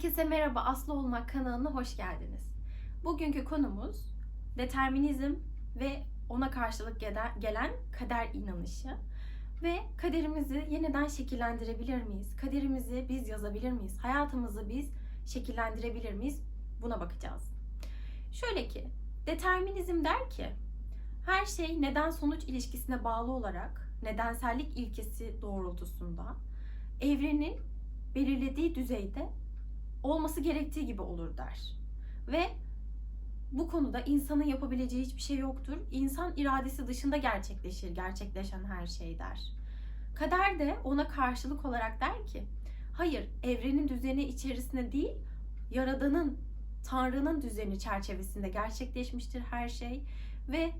Herkese merhaba, Aslı Olmak kanalına hoş geldiniz. Bugünkü konumuz determinizm ve ona karşılık gelen- kader inanışı. Ve kaderimizi yeniden şekillendirebilir miyiz? Kaderimizi biz yazabilir miyiz? Hayatımızı biz şekillendirebilir miyiz? Buna bakacağız. Şöyle ki, determinizm der ki, her şey neden sonuç ilişkisine bağlı olarak nedensellik ilkesi doğrultusunda evrenin belirlediği düzeyde olması gerektiği gibi olur der. Ve bu konuda insanın yapabileceği hiçbir şey yoktur. İnsan iradesi dışında gerçekleşir, gerçekleşen her şey der. Kader de ona karşılık olarak der ki, hayır evrenin düzeni içerisinde değil, Yaradan'ın, Tanrı'nın düzeni çerçevesinde gerçekleşmiştir her şey ve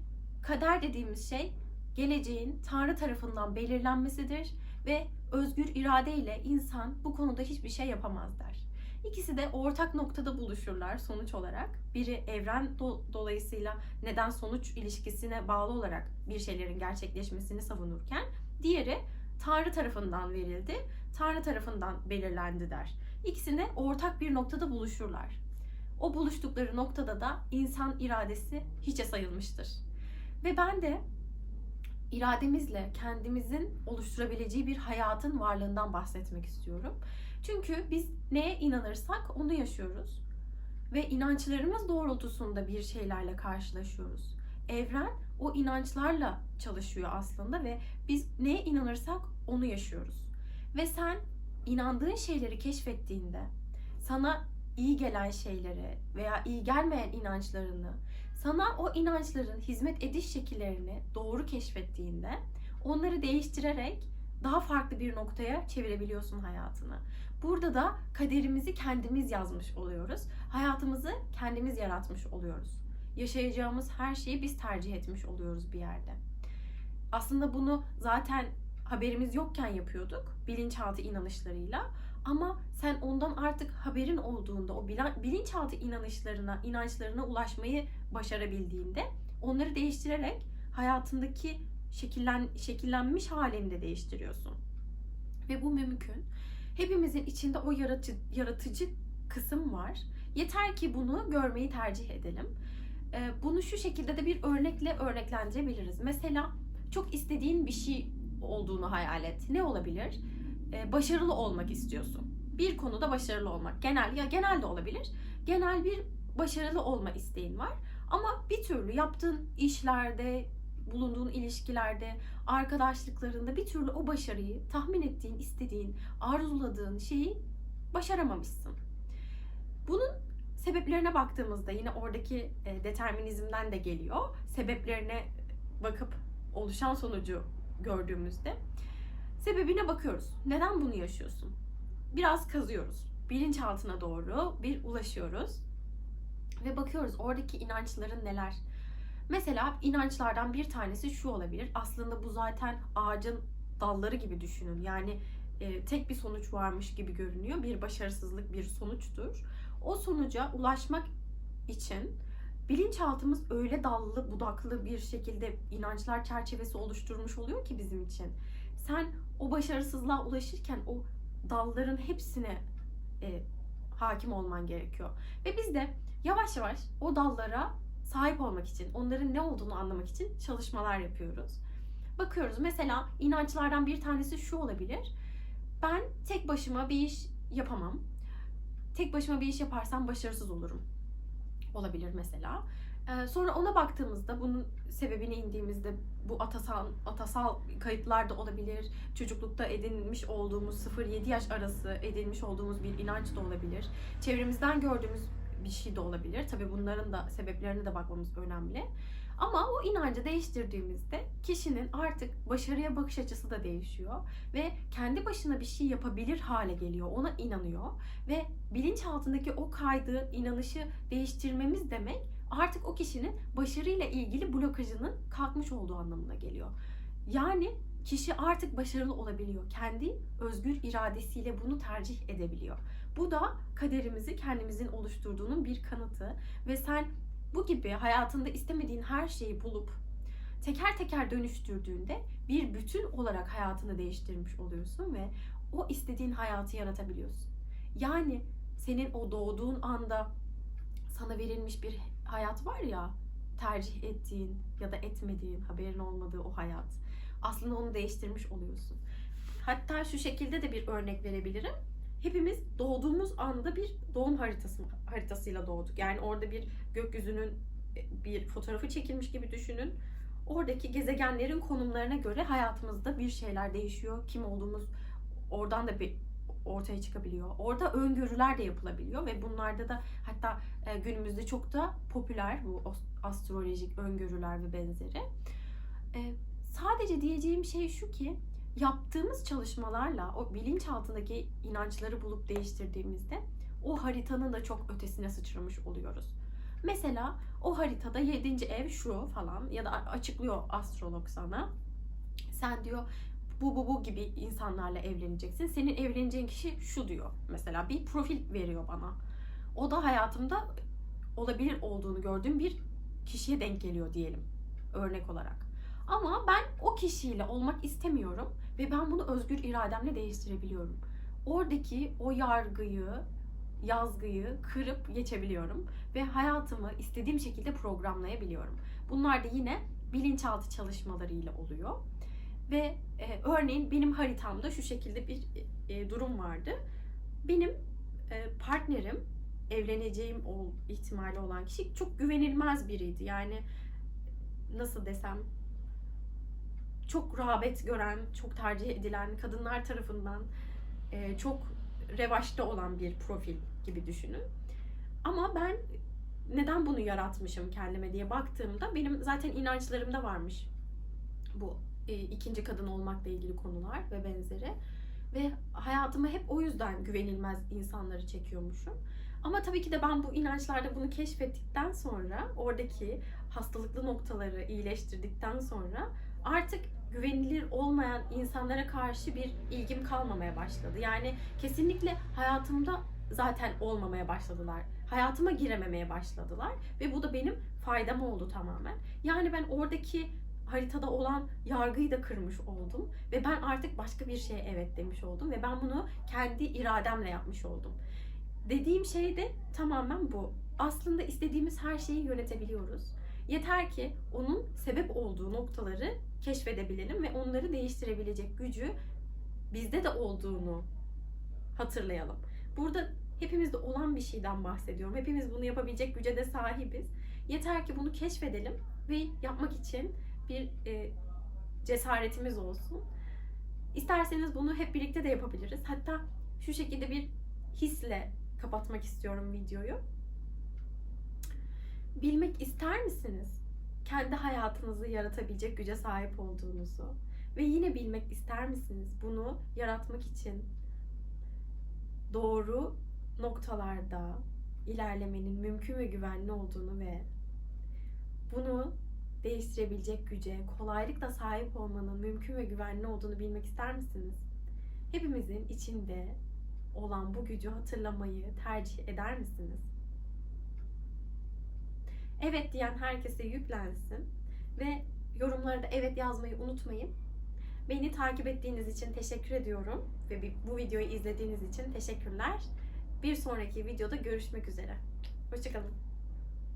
kader dediğimiz şey geleceğin Tanrı tarafından belirlenmesidir ve özgür irade ile insan bu konuda hiçbir şey yapamaz der. İkisi de ortak noktada buluşurlar sonuç olarak. Biri evren do- dolayısıyla neden sonuç ilişkisine bağlı olarak bir şeylerin gerçekleşmesini savunurken diğeri Tanrı tarafından verildi, Tanrı tarafından belirlendi der. İkisinde ortak bir noktada buluşurlar. O buluştukları noktada da insan iradesi hiçe sayılmıştır. Ve ben de irademizle kendimizin oluşturabileceği bir hayatın varlığından bahsetmek istiyorum. Çünkü biz neye inanırsak onu yaşıyoruz. Ve inançlarımız doğrultusunda bir şeylerle karşılaşıyoruz. Evren o inançlarla çalışıyor aslında ve biz neye inanırsak onu yaşıyoruz. Ve sen inandığın şeyleri keşfettiğinde sana iyi gelen şeyleri veya iyi gelmeyen inançlarını sana o inançların hizmet ediş şekillerini doğru keşfettiğinde onları değiştirerek daha farklı bir noktaya çevirebiliyorsun hayatını. Burada da kaderimizi kendimiz yazmış oluyoruz. Hayatımızı kendimiz yaratmış oluyoruz. Yaşayacağımız her şeyi biz tercih etmiş oluyoruz bir yerde. Aslında bunu zaten haberimiz yokken yapıyorduk bilinçaltı inanışlarıyla. Ama sen ondan artık haberin olduğunda o bilinçaltı inanışlarına, inançlarına ulaşmayı başarabildiğinde onları değiştirerek hayatındaki şekillen şekillenmiş halini de değiştiriyorsun. Ve bu mümkün. Hepimizin içinde o yaratıcı, yaratıcı kısım var. Yeter ki bunu görmeyi tercih edelim. Bunu şu şekilde de bir örnekle örneklendirebiliriz. Mesela çok istediğin bir şey olduğunu hayal et. Ne olabilir? Ee, Başarılı olmak istiyorsun. Bir konuda başarılı olmak. Genel ya genel de olabilir. Genel bir başarılı olma isteğin var. Ama bir türlü yaptığın işlerde, bulunduğun ilişkilerde, arkadaşlıklarında bir türlü o başarıyı tahmin ettiğin, istediğin, arzuladığın şeyi başaramamışsın. Bunun sebeplerine baktığımızda yine oradaki e, determinizmden de geliyor. Sebeplerine bakıp oluşan sonucu gördüğümüzde sebebine bakıyoruz. Neden bunu yaşıyorsun? Biraz kazıyoruz. Bilinçaltına doğru bir ulaşıyoruz ve bakıyoruz oradaki inançların neler. Mesela inançlardan bir tanesi şu olabilir. Aslında bu zaten ağacın dalları gibi düşünün. Yani e, tek bir sonuç varmış gibi görünüyor. Bir başarısızlık bir sonuçtur. O sonuca ulaşmak için bilinçaltımız öyle dallı budaklı bir şekilde inançlar çerçevesi oluşturmuş oluyor ki bizim için. Sen o başarısızlığa ulaşırken o dalların hepsine e, hakim olman gerekiyor. Ve biz de yavaş yavaş o dallara sahip olmak için, onların ne olduğunu anlamak için çalışmalar yapıyoruz. Bakıyoruz mesela inançlardan bir tanesi şu olabilir. Ben tek başıma bir iş yapamam. Tek başıma bir iş yaparsam başarısız olurum. Olabilir mesela. Ee, sonra ona baktığımızda bunun sebebine indiğimizde bu atasal atasal kayıtlar da olabilir. Çocuklukta edinmiş olduğumuz 0-7 yaş arası edinmiş olduğumuz bir inanç da olabilir. Çevremizden gördüğümüz bir şey de olabilir. Tabii bunların da sebeplerine de bakmamız önemli. Ama o inancı değiştirdiğimizde kişinin artık başarıya bakış açısı da değişiyor ve kendi başına bir şey yapabilir hale geliyor. Ona inanıyor ve bilinçaltındaki o kaydı, inanışı değiştirmemiz demek artık o kişinin başarıyla ilgili blokajının kalkmış olduğu anlamına geliyor. Yani kişi artık başarılı olabiliyor. Kendi özgür iradesiyle bunu tercih edebiliyor. Bu da kaderimizi kendimizin oluşturduğunun bir kanıtı ve sen bu gibi hayatında istemediğin her şeyi bulup teker teker dönüştürdüğünde bir bütün olarak hayatını değiştirmiş oluyorsun ve o istediğin hayatı yaratabiliyorsun. Yani senin o doğduğun anda sana verilmiş bir hayat var ya tercih ettiğin ya da etmediğin haberin olmadığı o hayat. Aslında onu değiştirmiş oluyorsun. Hatta şu şekilde de bir örnek verebilirim. Hepimiz doğduğumuz anda bir doğum haritası haritasıyla doğduk. Yani orada bir gökyüzünün e, bir fotoğrafı çekilmiş gibi düşünün. Oradaki gezegenlerin konumlarına göre hayatımızda bir şeyler değişiyor. Kim olduğumuz oradan da bir ortaya çıkabiliyor. Orada öngörüler de yapılabiliyor ve bunlarda da hatta e, günümüzde çok da popüler bu astrolojik öngörüler ve benzeri. E, sadece diyeceğim şey şu ki yaptığımız çalışmalarla o bilinçaltındaki inançları bulup değiştirdiğimizde o haritanın da çok ötesine sıçramış oluyoruz. Mesela o haritada 7. ev şu falan ya da açıklıyor astrolog sana. Sen diyor bu bu bu gibi insanlarla evleneceksin. Senin evleneceğin kişi şu diyor. Mesela bir profil veriyor bana. O da hayatımda olabilir olduğunu gördüğüm bir kişiye denk geliyor diyelim örnek olarak. Ama ben o kişiyle olmak istemiyorum ve ben bunu özgür irademle değiştirebiliyorum. Oradaki o yargıyı, yazgıyı kırıp geçebiliyorum ve hayatımı istediğim şekilde programlayabiliyorum. Bunlar da yine bilinçaltı çalışmalarıyla oluyor. Ve e, örneğin benim haritamda şu şekilde bir e, durum vardı. Benim e, partnerim, evleneceğim ol, ihtimali olan kişi çok güvenilmez biriydi. Yani nasıl desem çok rağbet gören, çok tercih edilen kadınlar tarafından e, çok revaçta olan bir profil gibi düşünün. Ama ben neden bunu yaratmışım kendime diye baktığımda benim zaten inançlarımda varmış bu e, ikinci kadın olmakla ilgili konular ve benzeri. Ve hayatıma hep o yüzden güvenilmez insanları çekiyormuşum. Ama tabii ki de ben bu inançlarda bunu keşfettikten sonra, oradaki hastalıklı noktaları iyileştirdikten sonra artık güvenilir olmayan insanlara karşı bir ilgim kalmamaya başladı. Yani kesinlikle hayatımda zaten olmamaya başladılar. Hayatıma girememeye başladılar ve bu da benim faydam oldu tamamen. Yani ben oradaki haritada olan yargıyı da kırmış oldum ve ben artık başka bir şeye evet demiş oldum ve ben bunu kendi irademle yapmış oldum. Dediğim şey de tamamen bu. Aslında istediğimiz her şeyi yönetebiliyoruz. Yeter ki onun sebep olduğu noktaları keşfedebilelim ve onları değiştirebilecek gücü bizde de olduğunu hatırlayalım. Burada hepimizde olan bir şeyden bahsediyorum. Hepimiz bunu yapabilecek güce de sahibiz. Yeter ki bunu keşfedelim ve yapmak için bir e, cesaretimiz olsun. İsterseniz bunu hep birlikte de yapabiliriz. Hatta şu şekilde bir hisle kapatmak istiyorum videoyu. Bilmek ister misiniz? Kendi hayatınızı yaratabilecek güce sahip olduğunuzu. Ve yine bilmek ister misiniz? Bunu yaratmak için doğru noktalarda ilerlemenin mümkün ve güvenli olduğunu ve bunu değiştirebilecek güce, kolaylıkla sahip olmanın mümkün ve güvenli olduğunu bilmek ister misiniz? Hepimizin içinde olan bu gücü hatırlamayı tercih eder misiniz? Evet diyen herkese yüklensin ve yorumlara da evet yazmayı unutmayın. Beni takip ettiğiniz için teşekkür ediyorum ve bu videoyu izlediğiniz için teşekkürler. Bir sonraki videoda görüşmek üzere. Hoşçakalın.